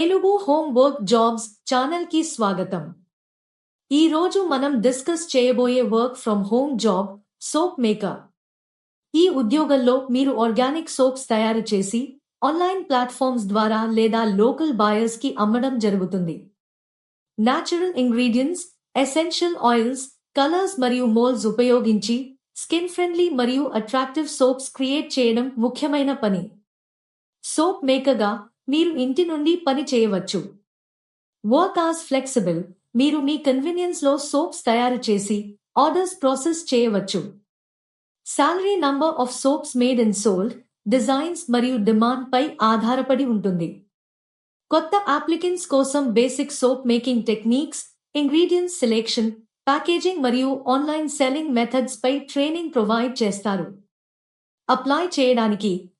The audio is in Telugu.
తెలుగు హోమ్ వర్క్ జాబ్స్ ఛానల్కి స్వాగతం. ఈ రోజు మనం డిస్కస్ చేయబోయే work from home job soap maker. ఈ ఉద్యోగంలో మీరు ఆర్గానిక్ సోప్స్ తయారు చేసి ఆన్లైన్ ప్లాట్ఫామ్స్ ద్వారా లేదా లోకల్ బాయర్స్కి అమ్మడం జరుగుతుంది. Natural ingredients essential oils colours మరియు మోల్స్ ఉపయోగించి స్కిన్ ఫ్రెండ్లీ మరియు అట్రాక్టివ్ సోప్స్ క్రియేట్ చేయడం ముఖ్యమైన పని. సోప్ మేకర్గా మీరు ఇంటి నుండి పని చేయవచ్చు. వర్క్ ఆస్ ఫ్లెక్సిబుల్ మీరు మీ కన్వీనియన్స్లో సోప్స్ తయారు చేసి ఆర్డర్స్ ప్రాసెస్ చేయవచ్చు. Salary number of soaps made and sold designs మరియు డిమాండ్ పై ఆధారపడి ఉంటుంది. కొత్త అప్లికెంట్స్ కోసం basic soap making techniques ingredients selection packaging మరియు ఆన్లైన్ సెల్లింగ్ మెథడ్స్ పై ట్రైనింగ్ ప్రొవైడ్ చేస్తారు. అప్లై చేయడానికి